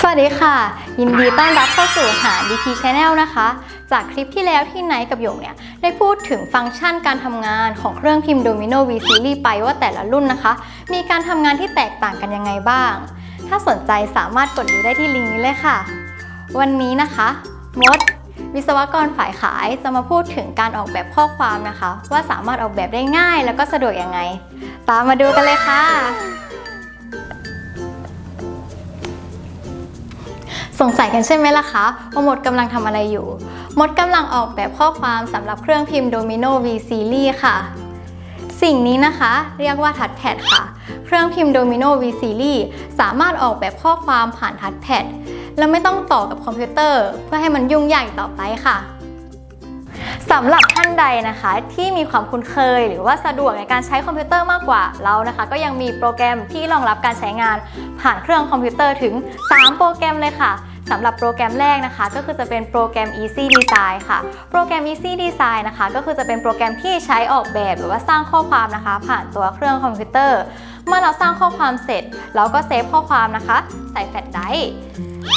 สวัสดีค่ะ ยินดีต้อนรับเข้าสู่หา DP Channel นะคะ จากคลิปที่แล้วที่ไนท์กับหยงเนี่ย ได้พูดถึงฟังก์ชันการทำงานของเครื่องพิมพ์ Domino V Series ไปว่าแต่ละรุ่นนะคะ มีการทำงานที่แตกต่างกันยังไงบ้าง ถ้าสนใจสามารถกดดูได้ที่ลิงก์นี้เลยค่ะ วันนี้นะคะมด วิศวกรฝ่ายขายจะมาพูดถึงการออกแบบข้อความนะคะ ว่าสามารถออกแบบได้ง่าย แล้วก็สะดวกยังไง ตามมาดูกันเลยค่ะ สงสัยกันใช่ไหมล่ะคะว่ามดกำลังทำอะไรอยู่ มดกำลังออกแบบข้อความสำหรับเครื่องพิมพ์ Domino V Series ค่ะ สิ่งนี้นะคะ เรียกว่าทัชแพดค่ะ เครื่องพิมพ์ Domino V Series สามารถออกแบบข้อความผ่านทัชแพดและไม่ต้องต่อกับคอมพิวเตอร์ เพื่อให้มันยุ่งยากอีกต่อไปค่ะ สำหรับท่านใดนะคะที่มีความคุ้นเคย หรือว่าสะดวกในการใช้คอมพิวเตอร์มากกว่าเรานะคะ ก็ยังมีโปรแกรมที่รองรับการใช้งานผ่านเครื่องคอมพิวเตอร์ถึง 3 โปรแกรมเลยค่ะสำหรับโปรแกรมแรกนะคะ ก็คือจะเป็นโปรแกรม Easy Design ค่ะ โปรแกรม Easy Design นะคะ ก็คือจะเป็นโปรแกรมที่ใช้ออกแบบหรือว่าสร้างข้อความนะคะ ผ่านตัวเครื่องคอมพิวเตอร์ เมื่อเราสร้างข้อความเสร็จ เราก็เซฟข้อความนะคะ ใส่แฟลชไดรฟ์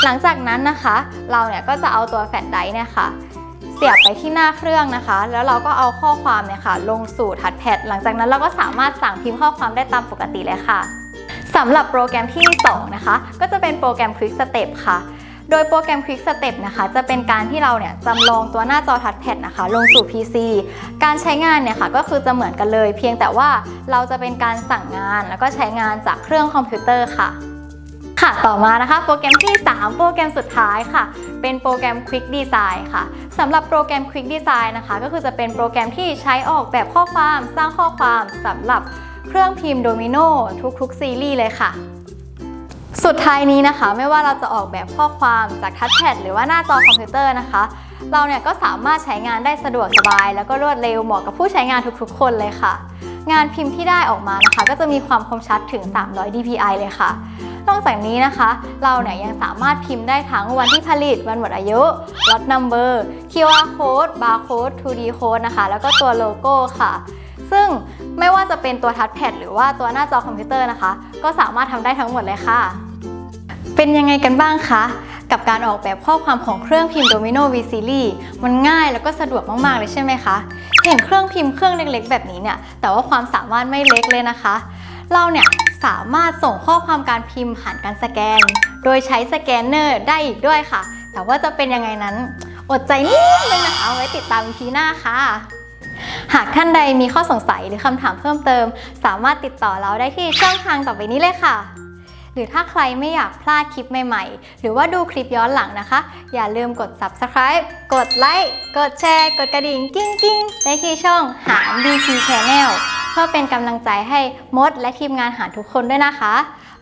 หลังจากนั้นนะคะ เราเนี่ยก็จะเอาตัวแฟลชไดรฟ์เนี่ยค่ะ สียบไปที่หน้าเครื่องนะคะ แล้วเราก็เอาข้อความเนี่ยค่ะ ลงสู่ทัชแพดหลังจากนั้นเราก็สามารถสั่งพิมพ์ข้อความได้ตามปกติเลยค่ะสำหรับโปรแกรมที่ 2 นะคะ ก็จะเป็นโปรแกรม Quick Step ค่ะ โดยโปรแกรม Quick Step นะคะ จะเป็นการที่เราเนี่ยจำลองตัวหน้าจอทัชแพดนะคะ ลงสู่ PC การใช้งานเนี่ยค่ะก็คือจะเหมือนกันเลย เพียงแต่ว่าเราจะเป็นการสั่งงานแล้วก็ใช้งานจากเครื่องคอมพิวเตอร์ค่ะ ค่ะต่อมานะคะโปรแกรมที่ 3 โปรแกรมสุดท้ายค่ะ เป็นโปรแกรม Quick Design ค่ะสำหรับโปรแกรม Quick Design นะคะ ก็คือจะเป็นโปรแกรมที่ใช้ออกแบบข้อความสร้างข้อความสำหรับเครื่องพิมพ์ Domino ทุกๆ ซีรีส์เลยค่ะ สุดท้ายนี้นะคะ ไม่ว่าเราจะออกแบบข้อความจากทัชแพดหรือว่าหน้าจอคอมพิวเตอร์นะคะ เราเนี่ยก็สามารถใช้งานได้สะดวกสบาย แล้วก็รวดเร็วเหมาะกับผู้ใช้งานทุกๆ คนเลยค่ะ งานพิมพ์ที่ได้ออกมานะคะ ก็จะมีความคมชัดถึง 300 dpi เลยค่ะ นอกจากนี้นะคะ เราเนี่ยยังสามารถพิมพ์ได้ทั้งวันที่ผลิต วันหมดอายุ lot number QR code barcode 2D code นะคะ แล้วก็ตัวโลโก้ค่ะ ซึ่งไม่ว่าจะเป็นตัวทัชแพดหรือว่าตัวหน้าจอคอมพิวเตอร์นะคะ ก็สามารถทำได้ทั้งหมดเลยค่ะ เป็นยังไงกันบ้างคะกับการออกแบบข้อความของเครื่องพิมพ์ Domino V Series มันง่ายแล้วก็สะดวกมาก ๆ เลยใช่ไหมคะ เห็นเครื่องพิมพ์เครื่องเล็ก ๆ แบบนี้เนี่ย แต่ว่าความสามารถไม่เล็กเลยนะคะ เราเนี่ย สามารถส่งข้อความการพิมพ์ผ่านการสแกน โดยใช้สแกนเนอร์ได้อีกด้วยค่ะ แต่ว่าจะเป็นยังไงนั้น อดใจนิดนึงนะคะไว้ติดตามทีหน้าค่ะ หากท่านใดมีข้อสงสัยหรือคำถามเพิ่มเติม สามารถติดต่อเราได้ที่ช่องทางต่อไปนี้เลยค่ะ หรือถ้าใครไม่อยากพลาดคลิปใหม่ๆ หรือว่าดูคลิปย้อนหลังนะคะ อย่าลืมกด subscribe กดไลค์กดแชร์ กดกระดิ่งกิ้งกิ้งได้ที่ช่องหาร DP Channel เพื่อเป็นกำลังใจให้มดและทีมงานหารทุกคนด้วยนะคะ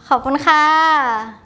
ขอบคุณค่ะ